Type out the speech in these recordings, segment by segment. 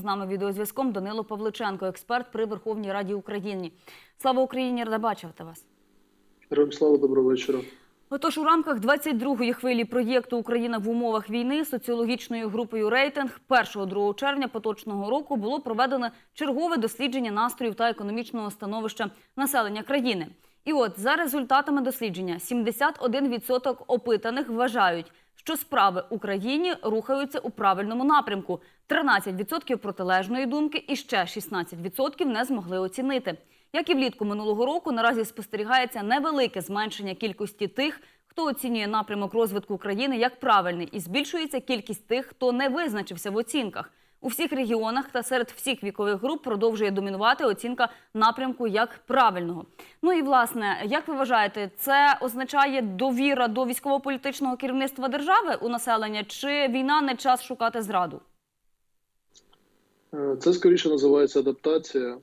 з нами відеозв'язком Данило Павличенко, експерт при Верховній Раді України. Слава Україні! Рада бачити вас. Героям слава, доброго вечора. Отож, у рамках 22-ї хвилі проєкту Україна в умовах війни соціологічною групою рейтинг 1-2 червня поточного року було проведено чергове дослідження настроїв та економічного становища населення країни. І от за результатами дослідження 71% опитаних вважають, що справи Україні рухаються у правильному напрямку. 13% протилежної думки і ще 16% не змогли оцінити. Як і влітку минулого року, наразі спостерігається невелике зменшення кількості тих, хто оцінює напрямок розвитку України як правильний, і збільшується кількість тих, хто не визначився в оцінках. У всіх регіонах та серед всіх вікових груп продовжує домінувати оцінка напрямку як правильного. Ну і власне, як ви вважаєте, це означає довіра до військово-політичного керівництва держави у населення, чи війна не час шукати зраду? Е, Це скоріше називається адаптація.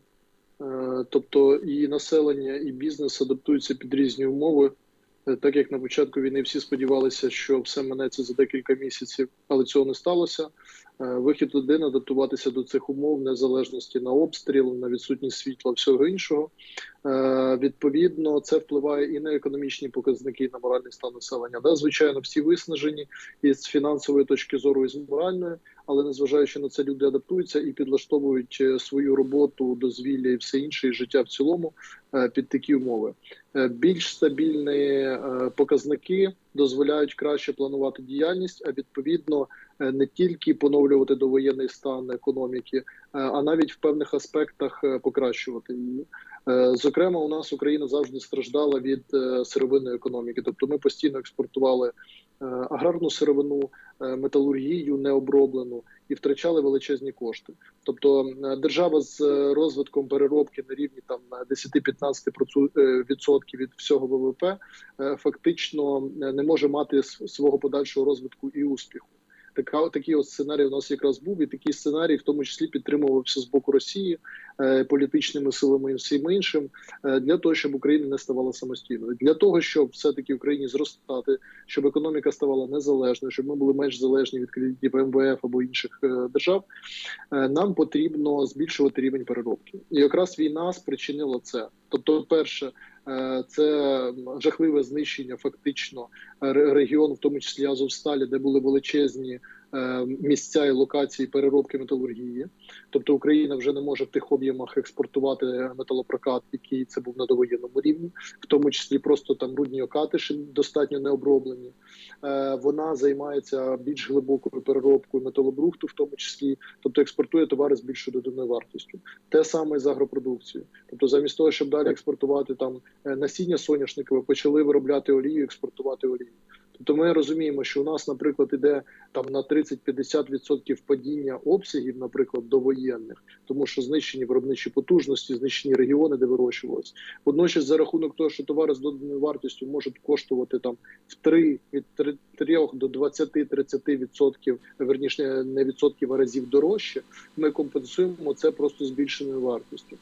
Е, Тобто і населення, і бізнес адаптуються під різні умови. Е, Так як на початку війни всі сподівалися, що все минеться за декілька місяців, але цього не сталося. Е, Вихід один адаптуватися до цих умов, незалежності на обстріл, на відсутність світла, всього іншого. Е, Відповідно, це впливає і на економічні показники, і на моральний стан населення. Да, звичайно, всі виснажені і з фінансової точки зору, і з моральної, але незважаючи на це, люди адаптуються і підлаштовують е, свою роботу, дозвілля і все інше, і життя в цілому е, під такі умови. Е, Більш стабільні показники дозволяють краще планувати діяльність, а відповідно не тільки поновлювати довоєнний стан економіки, а навіть в певних аспектах покращувати її. Зокрема, у нас Україна завжди страждала від сировинної економіки, тобто ми постійно експортували аграрну сировину, е, металургію необроблену і втрачали величезні кошти. Тобто е, держава з е, розвитком переробки на рівні там на 10-15% е, від всього ВВП е, фактично е, не може мати свого подальшого розвитку і успіху. Така такий от сценарій у нас якраз був, і такий сценарій, в тому числі, підтримувався з боку Росії е, політичними силами і всім іншим, е, для того, щоб Україна не ставала самостійною, для того, щоб все таки Україні зростати, щоб економіка ставала незалежною, щоб ми були менш залежні від кредитів МВФ або інших е, держав. е, Нам потрібно збільшувати рівень переробки, і якраз війна спричинила це. Тобто, перше. е, Це жахливе знищення, фактично регіону, в тому числі Азовсталі, де були величезні е, місця і локації переробки металургії. Тобто Україна вже не може в тих об'ємах експортувати металопрокат, який це був на довоєнному рівні, в тому числі просто там рудні окатиші достатньо не оброблені. Е, Вона займається більш глибокою переробкою металобрухту, в тому числі, тобто експортує товари з більшою доданою вартістю. Те саме з агропродукцією. Тобто, замість того, щоб далі експортувати там е, насіння соняшникове, почали виробляти олію, експортувати олію. Тобто ми розуміємо, що у нас, наприклад, іде там на 30-50% падіння обсягів, наприклад, довоєнних, тому що знищені виробничі потужності, знищені регіони, де вирощувалось. Водночас, за рахунок того, що товари з доданою вартістю можуть коштувати там в 3 від 3 до 20-30%, верніше не відсотків, а разів дорожче. Ми компенсуємо це просто збільшеною вартістю.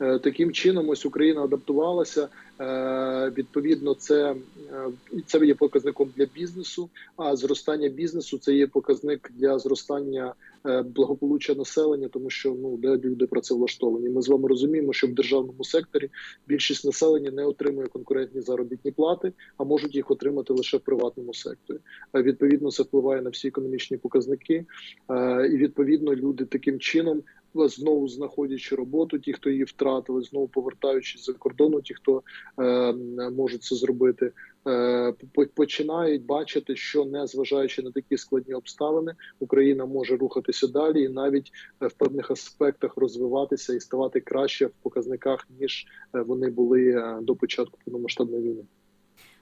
Е, Таким чином, ось Україна адаптувалася. Е, Відповідно, це, е, це є показником для бізнесу. А зростання бізнесу це є показник для зростання е, благополуччя населення, тому що ну де люди працевлаштовані. Ми з вами розуміємо, що в державному секторі більшість населення не отримує конкурентні заробітні плати, а можуть їх отримати лише в приватному секторі. Е, Відповідно, це впливає на всі економічні показники, Е, і відповідно люди таким чином. Знову знаходячи роботу, ті, хто її втратили, знову повертаючись за кордону, ті, хто е, можуть це зробити, е, починають бачити, що не зважаючи на такі складні обставини, Україна може рухатися далі і навіть е, в певних аспектах розвиватися і ставати краще в показниках ніж е, вони були е, до початку повномасштабної війни.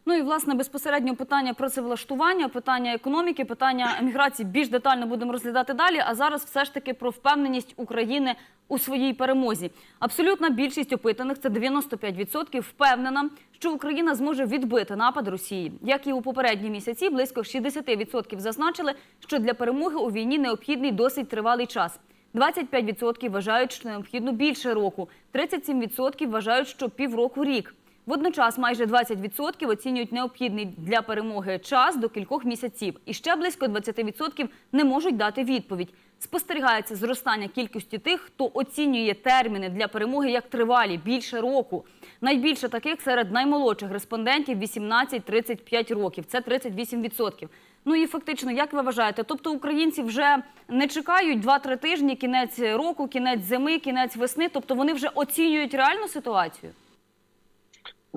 Ну і власне безпосередньо питання працевлаштування, питання економіки, питання еміграції більш детально будемо розглядати далі. А зараз все ж таки про впевненість України у своїй перемозі. Абсолютна більшість опитаних це 95% впевнена, що Україна зможе відбити напад Росії. Як і у попередні місяці, близько 60% зазначили, що для перемоги у війні необхідний досить тривалий час. 25% вважають, що необхідно більше року, 37% вважають, що півроку рік. Водночас майже 20% оцінюють необхідний для перемоги час до кількох місяців. І ще близько 20% не можуть дати відповідь. Спостерігається зростання кількості тих, хто оцінює терміни для перемоги як тривалі більше року. Найбільше таких серед наймолодших респондентів 18-35 років. Це 38%. Ну і фактично, як ви вважаєте, тобто українці вже не чекають 2-3 тижні, кінець року, кінець зими, кінець весни, тобто вони вже оцінюють реальну ситуацію?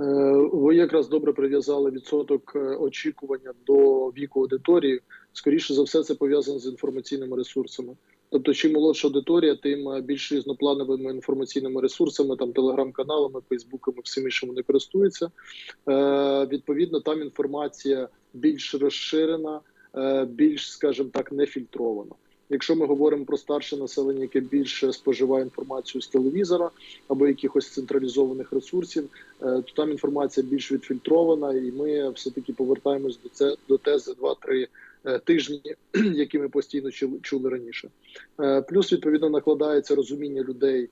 Е, Ви якраз добре прив'язали відсоток е, очікування до віку аудиторії. Скоріше за все, це пов'язано з інформаційними ресурсами. Тобто, чим молодша аудиторія, тим е, більш різноплановими інформаційними ресурсами, там телеграм-каналами, фейсбуками, всім іншим вони користуються. Е, відповідно, там інформація більш розширена, е, більш, скажімо так, не фільтрована. Якщо ми говоримо про старше населення, яке більше споживає інформацію з телевізора або якихось централізованих ресурсів, е, то там інформація більш відфільтрована, і ми все таки повертаємось до це до тези 2-3 е, тижні, які ми постійно чули- раніше. Е, Плюс відповідно накладається розуміння людей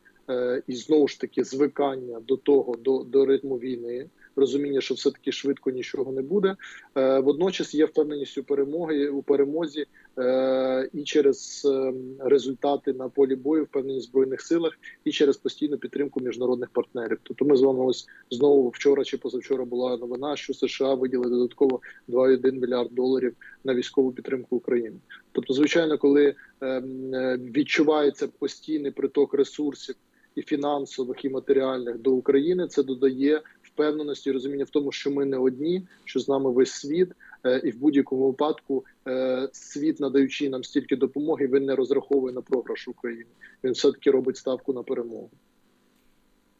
і знову ж таки звикання до того, до, до ритму війни. Розуміння, що все таки швидко нічого не буде. Е, Водночас є впевненість у перемоги у перемозі е, і через е, результати на полі бою, впевненість в збройних силах, і через постійну підтримку міжнародних партнерів. Тобто, ми з вами ось знову вчора чи позавчора була новина, що США виділили додатково 2,1 мільярд доларів на військову підтримку України. Тобто, звичайно, коли ем, відчувається постійний приток ресурсів і фінансових, і матеріальних до України, це додає впевненості і розуміння в тому, що ми не одні, що з нами весь світ, е, і в будь-якому випадку е, світ, надаючи нам стільки допомоги, він не розраховує на програш України. Він все таки робить ставку на перемогу.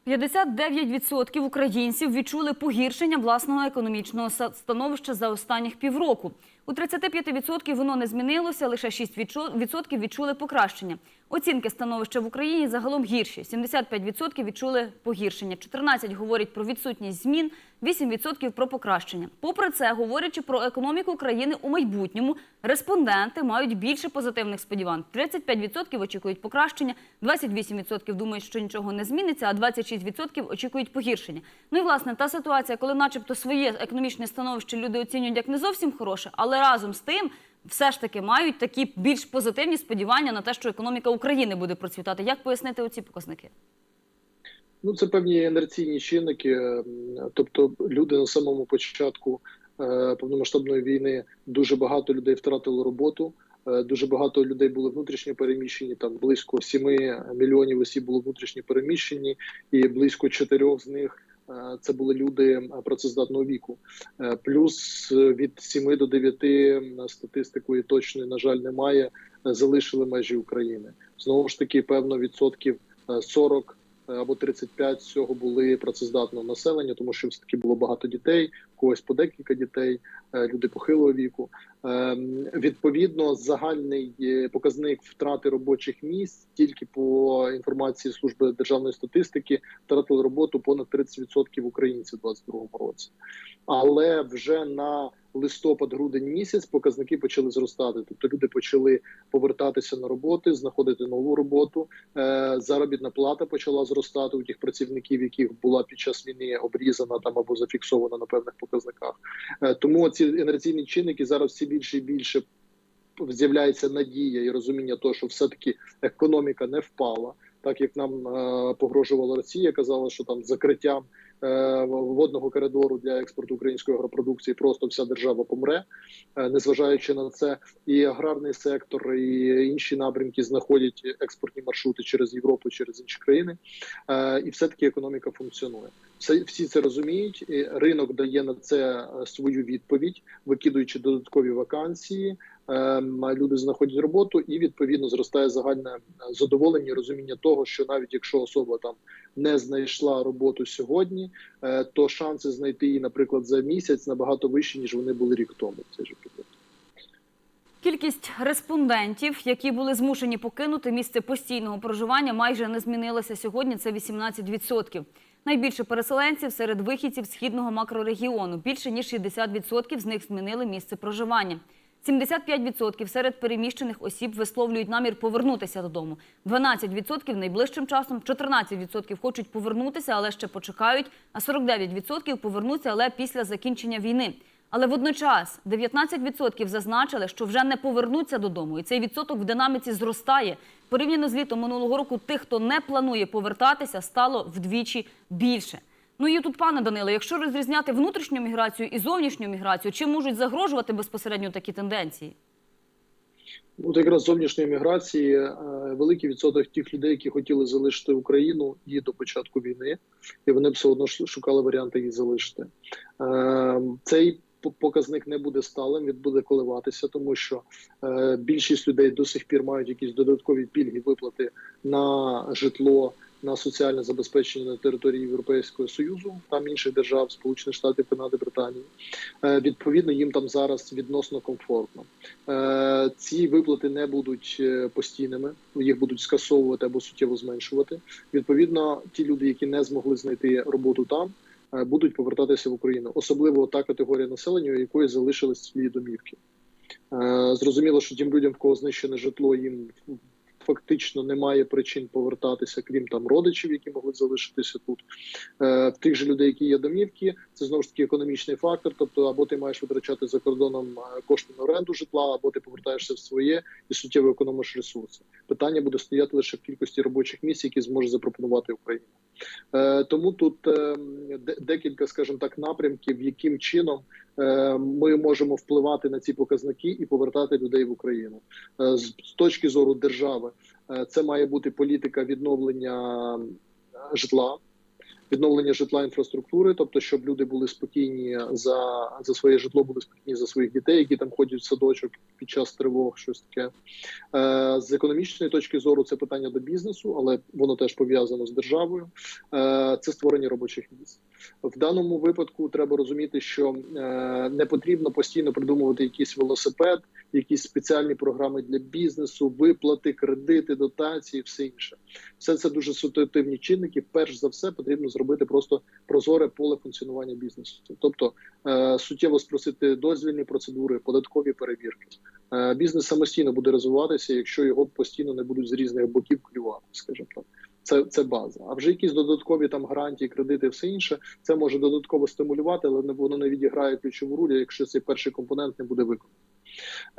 59% українців відчули погіршення власного економічного становища за останніх півроку. У 35% воно не змінилося, лише 6% відчули покращення. Оцінки становища в Україні загалом гірші. 75% відчули погіршення, 14% говорять про відсутність змін, 8% про покращення. Попри це, говорячи про економіку країни у майбутньому, респонденти мають більше позитивних сподівань. 35% очікують покращення, 28% думають, що нічого не зміниться, а 26% очікують погіршення. Ну і власне та ситуація, коли, начебто, своє економічне становище люди оцінюють як не зовсім хороше, але разом з тим. Все ж таки мають такі більш позитивні сподівання на те, що економіка України буде процвітати. Як пояснити оці показники? Ну, це певні інерційні чинники. Тобто, люди на самому початку е, повномасштабної війни дуже багато людей втратили роботу. е, Дуже багато людей були внутрішньо переміщені. Там близько 7 мільйонів осіб було внутрішньо переміщені, і близько 4 з них це були люди е, працездатного віку. Е, Плюс е, від 7 до 9 статистикою точної, на жаль, немає. е, Залишили межі України. Знову ж таки, певно, відсотків е, 40 або 35 з цього були працездатного населення, тому що все таки було багато дітей, когось по декілька дітей, е, люди похилого віку. Ем, Відповідно, загальний е, показник втрати робочих місць тільки по інформації служби державної статистики втратили роботу понад 30% українців у 2022 році. Але вже на листопад-грудень місяць показники почали зростати. Тобто люди почали повертатися на роботи, знаходити нову роботу. Е, Заробітна плата почала зростати у тих працівників, яких була під час війни обрізана там або зафіксована на певних показниках. Е, Тому ці інерційні чинники зараз все більше і більше з'являється надія і розуміння того, що все-таки економіка не впала. Так як нам е, погрожувала Росія, казала, що там закриттям водного коридору для експорту української агропродукції просто вся держава помре, е, незважаючи на це, і аграрний сектор, і інші напрямки знаходять експортні маршрути через Європу, через інші країни, е, і все таки економіка функціонує. Все всі це розуміють. І ринок дає на це е, свою відповідь, викидуючи додаткові вакансії. Люди знаходять роботу, і відповідно зростає загальне е, задоволення, розуміння того, що навіть якщо особа там не знайшла роботу сьогодні, е, то шанси знайти її, наприклад, за місяць набагато вищі ніж вони були рік тому. в Цей же. Кількість респондентів, які були змушені покинути місце постійного проживання, майже не змінилася сьогодні. Це 18%. Найбільше переселенців серед вихідців східного макрорегіону. Більше ніж 60% з них змінили місце проживання. 75% серед переміщених осіб висловлюють намір повернутися додому. 12% найближчим часом, 14% хочуть повернутися, але ще почекають, а 49% повернуться, але після закінчення війни. Але водночас 19% зазначили, що вже не повернуться додому, і цей відсоток в динаміці зростає. Порівняно з літом минулого року, тих, хто не планує повертатися, стало вдвічі більше. Ну і тут, пане Данило, якщо розрізняти внутрішню міграцію і зовнішню міграцію, чим можуть загрожувати безпосередньо такі тенденції? От якраз зовнішньої міграції е, великий відсоток тих людей, які хотіли залишити Україну і до початку війни, і вони все одно шукали варіанти її залишити. Е, Цей по- показник не буде сталим, він буде коливатися, тому що е, більшість людей до сих пір мають якісь додаткові пільги, виплати на житло. На соціальне забезпечення на території Європейського союзу, там інших держав, Сполучених Штатів, Канади, Британії. Е, Відповідно, їм там зараз відносно комфортно. Е, Ці виплати не будуть е, постійними, їх будуть скасовувати або суттєво зменшувати. Відповідно, ті люди, які не змогли знайти роботу там, будуть повертатися в Україну, особливо та категорія населення, у якої залишились свої домівки. Зрозуміло, що тим людям, в кого знищене житло, їм фактично немає причин повертатися, крім там родичів, які могли залишитися тут. Е, тих же людей, які є домівки, це знову ж таки економічний фактор. Тобто, або ти маєш витрачати за кордоном е, кошти на оренду житла, або ти повертаєшся в своє і суттєво економиш ресурси. Питання буде стояти лише в кількості робочих місць, які зможе запропонувати Україна. Е, Тому тут е, де- декілька, скажімо так, напрямків, яким чином е, ми можемо впливати на ці показники і повертати людей в Україну Е, з точки зору держави. е, Це має бути політика відновлення житла. Відновлення житла інфраструктури, тобто, щоб люди були спокійні за, за своє житло, були спокійні за своїх дітей, які там ходять в садочок під час тривог, щось таке. Е, з економічної точки зору це питання до бізнесу, але воно теж пов'язано з державою. Е, це створення робочих місць. В даному випадку треба розуміти, що е, не потрібно постійно придумувати якийсь велосипед, якісь спеціальні програми для бізнесу, виплати, кредити, дотації, все інше. Все це дуже ситуативні чинники. Перш за все, потрібно зробити просто прозоре поле функціонування бізнесу, тобто е, суттєво спросити дозвільні процедури, податкові перевірки. Е, бізнес самостійно буде розвиватися, якщо його постійно не будуть з різних боків клювати, скажімо так. Це, це база. А вже якісь додаткові там гарантії, кредити, все інше, це може додатково стимулювати, але воно не відіграє ключову роль, якщо цей перший компонент не буде виконаний.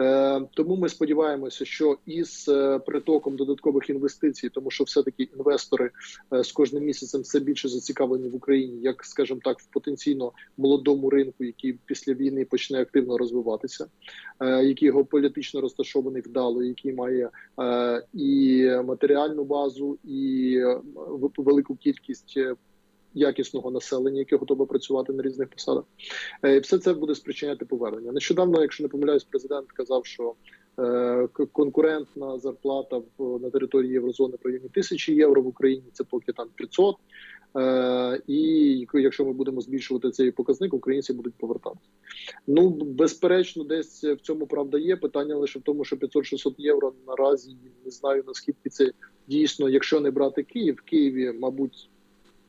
Е, тому ми сподіваємося, що із е, притоком додаткових інвестицій, тому що все-таки інвестори е, з кожним місяцем все більше зацікавлені в Україні, як скажімо так, в потенційно молодому ринку, який після війни почне активно розвиватися, який геополітично розташований вдало, який має і матеріальну базу, і велику кількість. Якісного населення, яке готове працювати на різних посадах, Е, і все це буде спричиняти повернення. Нещодавно, якщо не помиляюсь, президент казав, що е, конкурентна зарплата на території Єврозони в районі тисячі євро в Україні. Це поки там 500. Е, і якщо ми будемо збільшувати цей показник, українці будуть повертатися. Ну безперечно, десь в цьому правда є. Питання лише в тому, що 500-600 євро наразі не знаю наскільки це дійсно, якщо не брати Київ, в Києві, мабуть.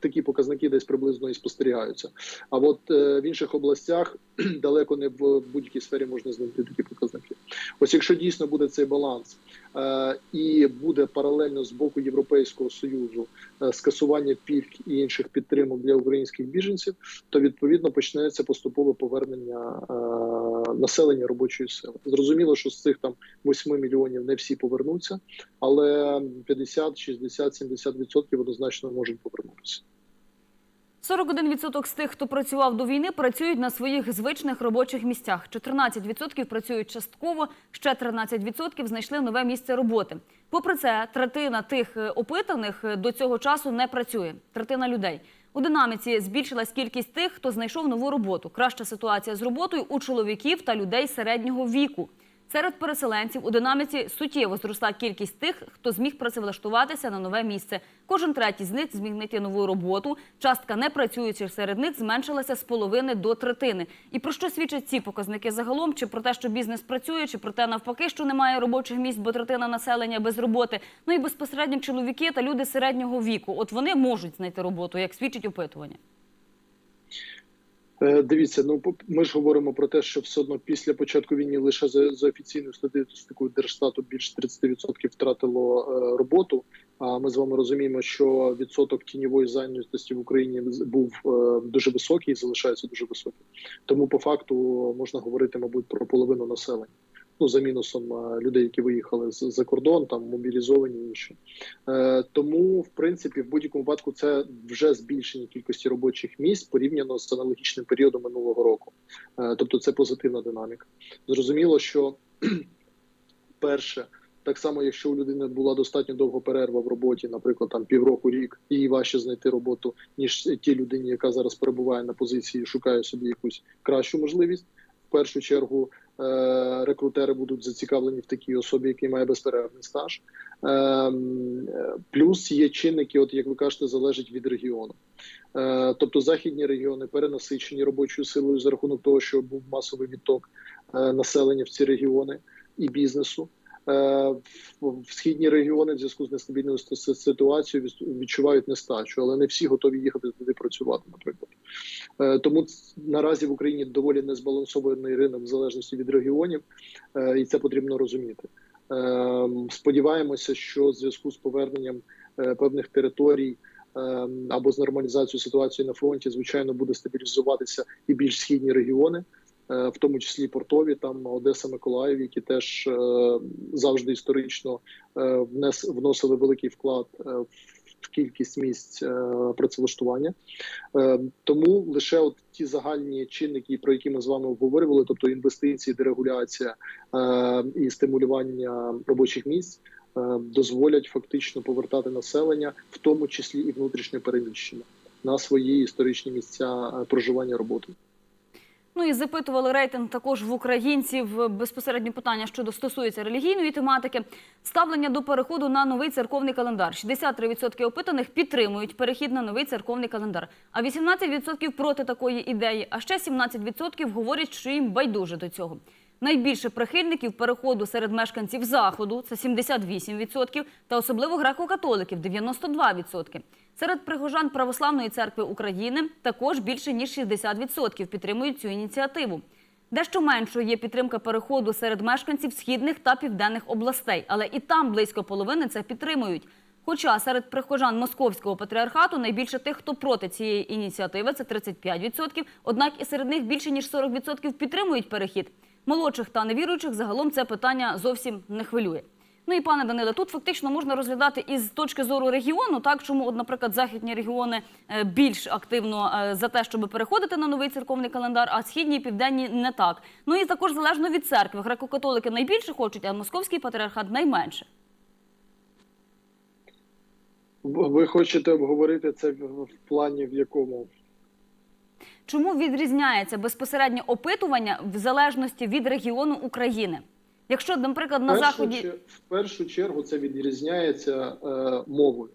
Такі показники десь приблизно і спостерігаються. А от е, в інших областях далеко не в будь-якій сфері можна знайти такі показники. Ось якщо дійсно буде цей баланс е, і буде паралельно з боку Європейського союзу е, скасування пільг і інших підтримок для українських біженців, то відповідно почнеться поступове повернення населення робочої сили. Зрозуміло, що з цих там 8 мільйонів не всі повернуться, але 50, 60, 70 відсотків однозначно можуть повернутися. 41% з тих, хто працював до війни, працюють на своїх звичних робочих місцях. 14% працюють частково, ще 13% знайшли нове місце роботи. Попри це, третина тих е, опитаних е, до цього часу не працює. Третина людей. У динаміці збільшилась кількість тих, хто знайшов нову роботу. Краща ситуація з роботою у чоловіків та людей середнього віку. Серед переселенців у динаміці суттєво зросла кількість тих, хто зміг працевлаштуватися на нове місце. Кожен третій з них зміг знайти нову роботу. Частка непрацюючих серед них зменшилася з половини до третини. І про що свідчать ці показники загалом? Чи про те, що бізнес працює, чи про те, навпаки, що немає робочих місць, бо третина населення без роботи. Ну і безпосередньо чоловіки та люди середнього віку. От вони можуть знайти роботу, як свідчить опитування. Е, Дивіться, ну ми ж говоримо про те, що все одно після початку війни лише за, за офіційною статистикою Держстату більше 30% втратило е, роботу. А ми з вами розуміємо, що відсоток тіньової зайнятості в Україні був е, дуже високий і залишається дуже високим. Тому по факту можна говорити, мабуть, про половину населення. Ну, за мінусом е, людей, які виїхали з- за кордон, там мобілізовані і інші. Е, тому, в принципі, в будь-якому випадку це вже збільшення кількості робочих місць порівняно з аналогічним періодом минулого року. Е, тобто, це позитивна динаміка. Зрозуміло, що перше. Так само, якщо у людини була достатньо довга перерва в роботі, наприклад, там півроку, рік, їй важче знайти роботу, ніж ті людині, яка зараз перебуває на позиції, шукає собі якусь кращу можливість. В першу чергу рекрутери будуть зацікавлені в такій особі, який має безперервний стаж. Ем, е, Плюс є чинники, от як ви кажете, залежать від регіону. Е, Тобто західні регіони перенасичені робочою силою за рахунок того, що був масовий відток е, населення в ці регіони і бізнесу. Е, В східні регіони в зв'язку з нестабільною ситуацією відчувають нестачу, але не всі готові їхати туди працювати, наприклад. Е, Тому наразі в Україні доволі незбалансований ринок в залежності від регіонів, е, і це потрібно розуміти. Сподіваємося, що в зв'язку з поверненням певних територій або з нормалізацією ситуації на фронті, звичайно, буде стабілізуватися і більш східні регіони, в тому числі портові, там Одеса, Миколаїв, які теж е, завжди історично е, вносили великий вклад е, в кількість місць е, працевлаштування. Е, Тому лише от ті загальні чинники, про які ми з вами обговорювали, тобто інвестиції, дерегуляція е, і стимулювання робочих місць, е, дозволять фактично повертати населення, в тому числі і внутрішнє переміщення, на свої історичні місця е, проживання роботи. Ну і запитували рейтинг також в українців безпосередньо питання щодо стосується релігійної тематики. Ставлення до переходу на новий церковний календар. 63% опитаних підтримують перехід на новий церковний календар, а 18% проти такої ідеї. А ще 17% говорять, що їм байдуже до цього. Найбільше прихильників переходу серед мешканців заходу це 78%, та особливо греко-католиків 92%. Серед прихожан Православної церкви України також більше ніж 60% підтримують цю ініціативу. Дещо меншою є підтримка переходу серед мешканців східних та південних областей, але і там близько половини це підтримують. Хоча серед прихожан московського патріархату найбільше тих, хто проти цієї ініціативи, це 35%, однак і серед них більше ніж 40% підтримують перехід. Молодших та невіруючих загалом це питання зовсім не хвилює. Ну і пане Даниле, тут фактично можна розглядати із точки зору регіону, так чому, наприклад, західні регіони е, більш активно е, за те, щоб переходити на новий церковний календар, а східні і південні не так. Ну і також залежно від церкви. Греко-католики найбільше хочуть, а московський патріархат найменше. Ви хочете обговорити це в плані, в якому Чому відрізняється безпосередньо опитування в залежності від регіону України? Якщо, наприклад, на В першу заході в першу чергу це відрізняється е, мовою.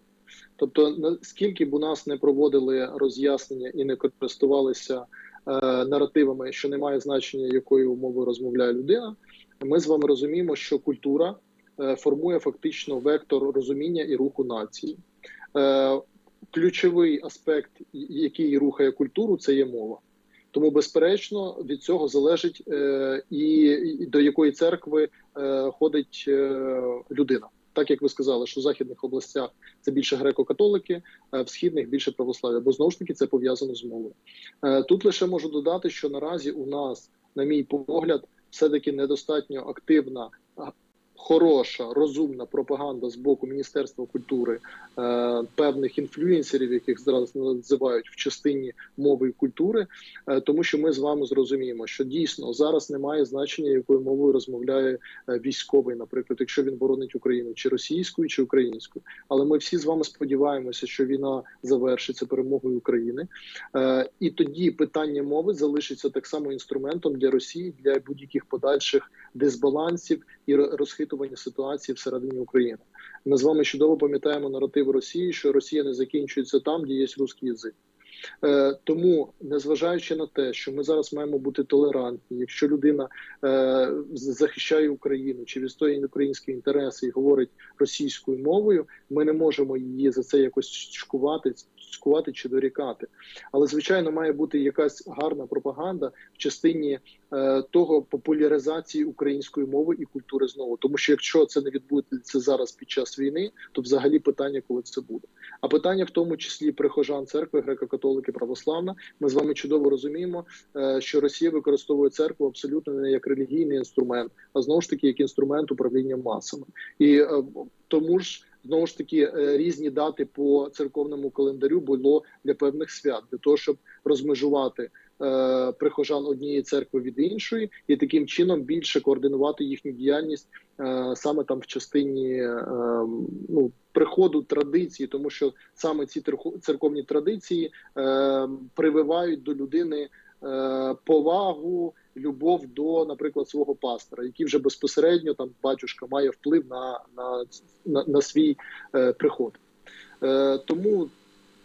Тобто, наскільки б у нас не проводили роз'яснення і не користувалися е, наративами, що немає значення, якою мовою розмовляє людина, ми з вами розуміємо, що культура е, формує фактично вектор розуміння і руху нації. Е, ключовий аспект, який рухає культуру, це є мова. Тому, безперечно, від цього залежить е, і, до якої церкви е, ходить е, людина. Так як ви сказали, що в західних областях це більше греко-католики, а в східних більше православ'я, бо знову ж таки це пов'язано з мовою. Тут лише можу додати, що наразі у нас, на мій погляд, все-таки недостатньо активна, хороша, розумна пропаганда з боку Міністерства культури е, певних інфлюенсерів, яких зараз називають в частині мови і культури, е, тому що ми з вами зрозуміємо, що дійсно зараз немає значення, якою мовою розмовляє е, військовий, наприклад, якщо він боронить Україну, чи російською, чи українською. Але ми всі з вами сподіваємося, що війна завершиться перемогою України, Е, і тоді питання мови залишиться так само інструментом для Росії для будь-яких подальших дисбалансів і ро- розхитування ситуації всередині України. Ми з вами чудово пам'ятаємо наратив Росії, що Росія не закінчується там, де є русський язик. Е, тому, незважаючи на те, що ми зараз маємо бути толерантні, якщо людина е, захищає Україну чи відстоює українські інтереси і говорить російською мовою, ми не можемо її за це якось шкувати. Цькувати чи дорікати. Але звичайно має бути якась гарна пропаганда в частині е, того популяризації української мови і культури знову. Тому що якщо це не відбудеться зараз під час війни, то взагалі питання, коли це буде. А питання в тому числі прихожан церкви, греко-католики, православна. Ми з вами чудово розуміємо, е, що Росія використовує церкву абсолютно не як релігійний інструмент, а знову ж таки як інструмент управління масами. І е, тому ж знову ж таки е, різні дати по церковному календарю було для певних свят, для того, щоб розмежувати е, прихожан однієї церкви від іншої, і таким чином більше координувати їхню діяльність е, саме там в частині е, ну приходу традиції, тому що саме ці церковні традиції е, прививають до людини е, повагу, любов до, наприклад, свого пастора, який вже безпосередньо там батюшка має вплив на, на, на, на свій е, приход. Е, тому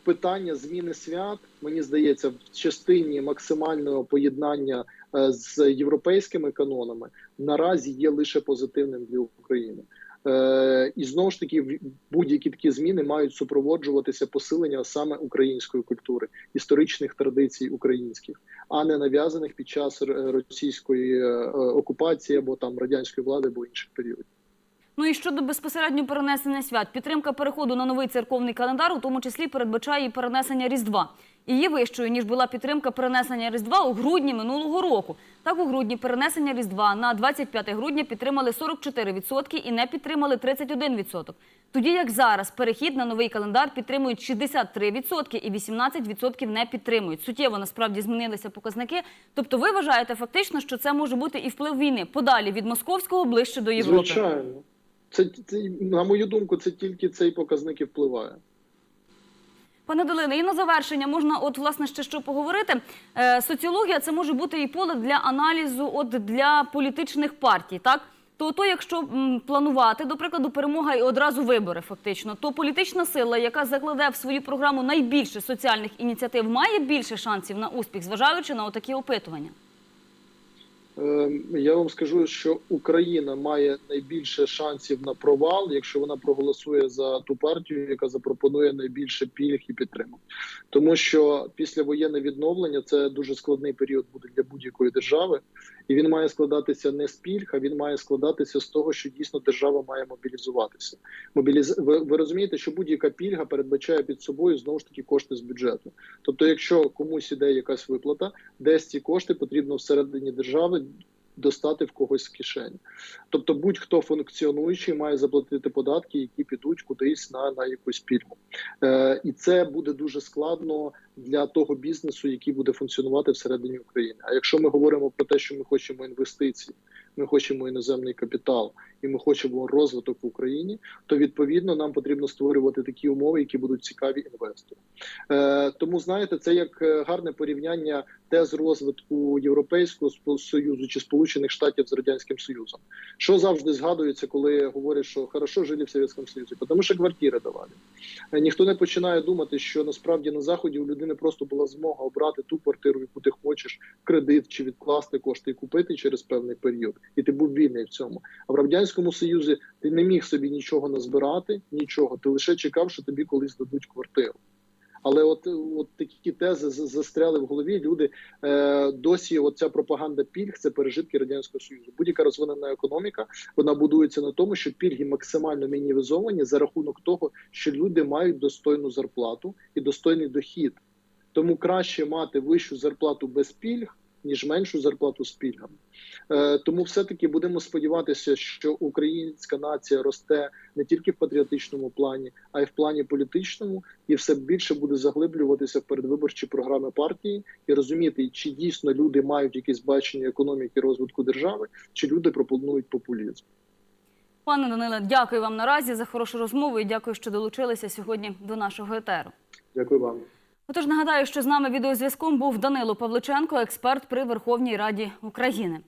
питання зміни свят, мені здається, в частині максимального поєднання е, з європейськими канонами наразі є лише позитивним для України. Е, і знову ж таки, будь-які такі зміни мають супроводжуватися посилення саме української культури, історичних традицій українських, а не нав'язаних під час російської е, е, окупації або там радянської влади або інших періодів. Ну і щодо безпосередньо перенесення свят, підтримка переходу на новий церковний календар, у тому числі передбачає і перенесення Різдва. І є вищою, ніж була підтримка перенесення Різдва у грудні минулого року. Так, у грудні перенесення Різдва на 25 грудня підтримали 44% і не підтримали 31%. Тоді як зараз перехід на новий календар підтримують 63% і 18% не підтримують. Суттєво насправді змінилися показники. Тобто ви вважаєте фактично, що це може бути і вплив війни подалі від московського ближче до Європи? Звичайно, це, це на мою думку, це тільки цей показник і впливає. Пане Долине, і на завершення можна, от власне ще що поговорити. Е, соціологія це може бути і поле для аналізу, от для політичних партій, так. То, то якщо планувати, до прикладу, перемога і одразу вибори, фактично, то політична сила, яка закладе в свою програму найбільше соціальних ініціатив, має більше шансів на успіх, зважаючи на отакі опитування. Е, Я вам скажу, що Україна має найбільше шансів на провал, якщо вона проголосує за ту партію, яка запропонує найбільше пільг і підтримок. Тому що після воєнне відновлення це дуже складний період буде для будь-якої держави, і він має складатися не з пільг, а він має складатися з того, що дійсно держава має мобілізуватися. Мобіліз... ви, ви розумієте, що будь-яка пільга передбачає під собою знову ж таки кошти з бюджету. Тобто, якщо комусь іде якась виплата, десь ці кошти потрібно всередині держави достати в когось з кишені. Тобто, будь-хто функціонуючий має заплатити податки, які підуть кудись на, на якусь пільгу. Е, і це буде дуже складно для того бізнесу, який буде функціонувати всередині України. А якщо ми говоримо про те, що ми хочемо інвестиції, ми хочемо іноземний капітал і ми хочемо розвиток в Україні, то відповідно нам потрібно створювати такі умови, які будуть цікаві інвесторам. Е, тому знаєте, це як е, гарне порівняння тез розвитку Європейського Союзу чи Сполучених Штатів з радянським Союзом. Що завжди згадується, коли говорять, що хорошо жили в Совєтському Союзі, тому що квартири давали. Е, Ніхто не починає думати, що насправді на заході у людини просто була змога обрати ту квартиру, яку ти хочеш, кредит чи відкласти кошти і купити через певний період, і ти був вільний в цьому. А в радянському союзі ти не міг собі нічого назбирати, нічого. Ти лише чекав, що тобі колись дадуть квартиру. Але от, от такі тези застряли в голові. Люди е, досі оця пропаганда пільг це пережитки радянського союзу. Будь-яка розвинена економіка вона будується на тому, що пільги максимально мінімізовані за рахунок того, що люди мають достойну зарплату і достойний дохід. Тому краще мати вищу зарплату без пільг, ніж меншу зарплату з пільгами. Е, тому все-таки будемо сподіватися, що українська нація росте не тільки в патріотичному плані, а й в плані політичному, і все більше буде заглиблюватися в передвиборчі програми партії і розуміти, чи дійсно люди мають якесь бачення економіки розвитку держави, чи люди пропонують популізм. Пане Даниле, дякую вам наразі за хорошу розмову і дякую, що долучилися сьогодні до нашого етеру. Дякую вам. Отож, нагадаю, що з нами відеозв'язком був Данило Павличенко, експерт при Верховній Раді України.